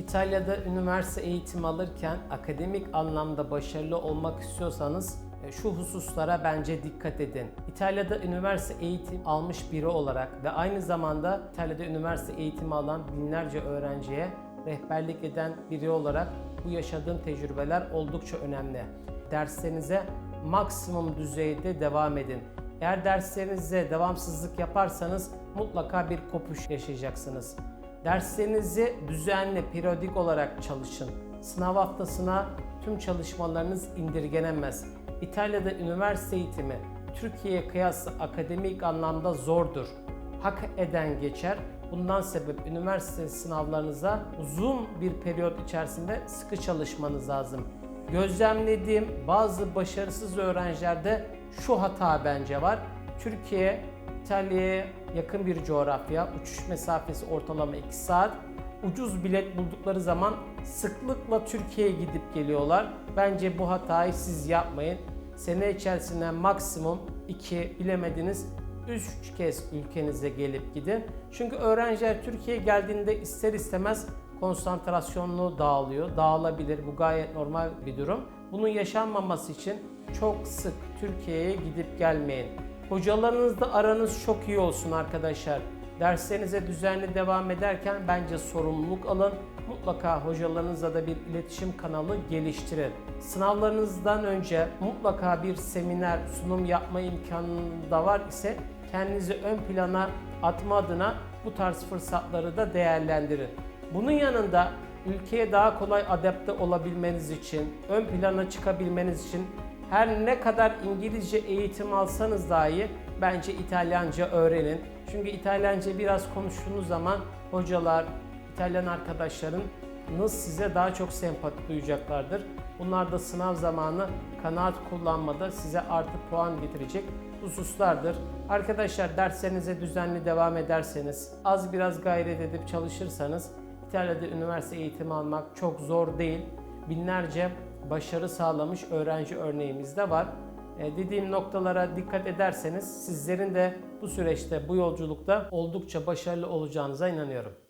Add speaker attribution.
Speaker 1: İtalya'da üniversite eğitimi alırken akademik anlamda başarılı olmak istiyorsanız e, şu hususlara bence dikkat edin. İtalya'da üniversite eğitim almış biri olarak ve aynı zamanda İtalya'da üniversite eğitimi alan binlerce öğrenciye rehberlik eden biri olarak bu yaşadığım tecrübeler oldukça önemli. Derslerinize maksimum düzeyde devam edin. Eğer derslerinize devamsızlık yaparsanız mutlaka bir kopuş yaşayacaksınız. Derslerinizi düzenli, periyodik olarak çalışın. Sınav haftasına tüm çalışmalarınız indirgenemez. İtalya'da üniversite eğitimi Türkiye'ye kıyasla akademik anlamda zordur. Hak eden geçer. Bundan sebep üniversite sınavlarınıza uzun bir periyot içerisinde sıkı çalışmanız lazım. Gözlemlediğim bazı başarısız öğrencilerde şu hata bence var. Türkiye, İtalya'ya yakın bir coğrafya, uçuş mesafesi ortalama 2 saat. Ucuz bilet buldukları zaman sıklıkla Türkiye'ye gidip geliyorlar. Bence bu hatayı siz yapmayın. Sene içerisinde maksimum 2 bilemediniz 3 kez ülkenize gelip gidin. Çünkü öğrenciler Türkiye'ye geldiğinde ister istemez konsantrasyonlu dağılıyor. Dağılabilir. Bu gayet normal bir durum. Bunun yaşanmaması için çok sık Türkiye'ye gidip gelmeyin. Hocalarınızla aranız çok iyi olsun arkadaşlar. Derslerinize düzenli devam ederken bence sorumluluk alın. Mutlaka hocalarınızla da bir iletişim kanalı geliştirin. Sınavlarınızdan önce mutlaka bir seminer, sunum yapma imkanı da var ise kendinizi ön plana atma adına bu tarz fırsatları da değerlendirin. Bunun yanında ülkeye daha kolay adapte olabilmeniz için, ön plana çıkabilmeniz için her ne kadar İngilizce eğitim alsanız dahi bence İtalyanca öğrenin. Çünkü İtalyanca biraz konuştuğunuz zaman hocalar, İtalyan arkadaşlarınız size daha çok sempati duyacaklardır. Bunlar da sınav zamanı kanaat kullanmada size artı puan getirecek hususlardır. Arkadaşlar derslerinize düzenli devam ederseniz, az biraz gayret edip çalışırsanız İtalya'da üniversite eğitimi almak çok zor değil. Binlerce başarı sağlamış öğrenci örneğimiz de var. E, dediğim noktalara dikkat ederseniz sizlerin de bu süreçte, bu yolculukta oldukça başarılı olacağınıza inanıyorum.